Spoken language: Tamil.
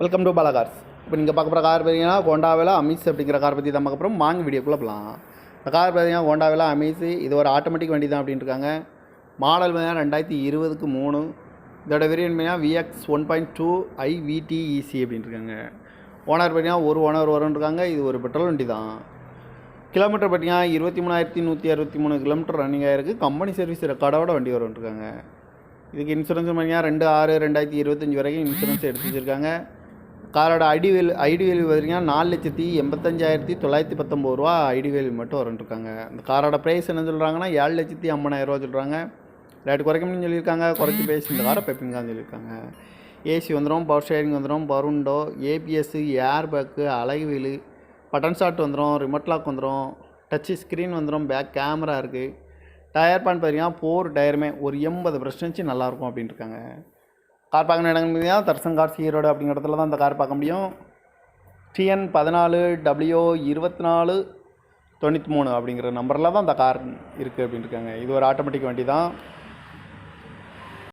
வெல்கம் டு பாலா கார்ஸ் இப்போ நீங்கள் பார்க்க போகிற கார் பார்த்தீங்கன்னா ஹோண்டாவில் அமீஸ் அப்படிங்கிற கார் பற்றி தான் பார்க்க வாங்க வீடியோக்குள்ளே போகலாம் இந்த கார் பார்த்தீங்கன்னா ஹோண்டாவில் அமீஸ் இது ஒரு ஆட்டோமேட்டிக் வண்டி தான் அப்படின்ட்டுருக்காங்க மாடல் பார்த்தீங்கன்னா ரெண்டாயிரத்தி இருபதுக்கு மூணு. இதோட வேரியன்ட் பார்த்தீங்கன்னா VX one point two iVTEC அப்படின்ட்டுருக்காங்க owner பார்த்தீங்கன்னா ஒரு ஓனர் வரும்னு இருக்காங்க. இது ஒரு பெட்ரோல் வண்டி தான். கிலோமீட்டர் பார்த்தீங்கன்னா இருபத்தி மூணாயிரத்தி நூற்றி அறுபத்தி மூணு கிலோமீட்டர் ரன்னிங் ஆகிருக்கு கம்பெனி சர்வீஸ் ரெக்கார்டோட வண்டி வரும்னு இருக்காங்க. இதுக்கு இன்சூரன்ஸ் பார்த்தீங்கன்னா ரெண்டு ஆறு ரெண்டாயிரத்தி இருபத்தஞ்சி வரைக்கும் இன்சூரன்ஸ் எடுத்து வச்சுருக்காங்க காரோட ஐடி வேல் ஐடி வேல்யூ பார்த்தீங்கன்னா நாலு லட்சத்தி எண்பத்தஞ்சாயிரத்தி தொள்ளாயிரத்தி பத்தொம்பது ரூபா ஐடி வேல்யூ மட்டும் வரும்ன்ருக்காங்க. இந்த காரோட ப்ரைஸ் என்ன சொல்கிறாங்கன்னா ஏழு லட்சத்தி ஐம்பதாயிரரூவா சொல்கிறாங்க ரேட் குறைக்கணும்னு சொல்லியிருக்காங்க. குறைச்சி பேசி இந்த காரை பெப்பிங்கான்னு சொல்லியிருக்காங்க. ஏசி வந்துடும் பவர் ஷேரிங் வந்துடும் பருண்டோ ABS air bag alloy wheel button start வந்துடும் ரிமோட் லாக் வந்துடும் டச்சு ஸ்க்ரீன் வந்துடும் பேக் கேமரா இருக்குது டயர் பேன் பார்த்தீங்கன்னா ஃபோர் டயருமே ஒரு எண்பது பர்சன்டேஜ் நல்லாயிருக்கும் அப்படின்ட்டு இருக்காங்க கார் பார்க்கணும் இடம் பார்த்தீங்கன்னா தர்சன் கார்ஸ் ஈரோடு அப்படிங்கிற இடத்துல தான் அந்த கார் பார்க்க முடியும். டிஎன் பதினாலு டபிள்யூ இருபத்தி நாலு தொண்ணூற்றி மூணு அப்படிங்கிற நம்பரில் தான் அந்த கார் இருக்குது அப்படின்ட்டு இருக்காங்க. இது ஒரு ஆட்டோமேட்டிக் வண்டி தான்.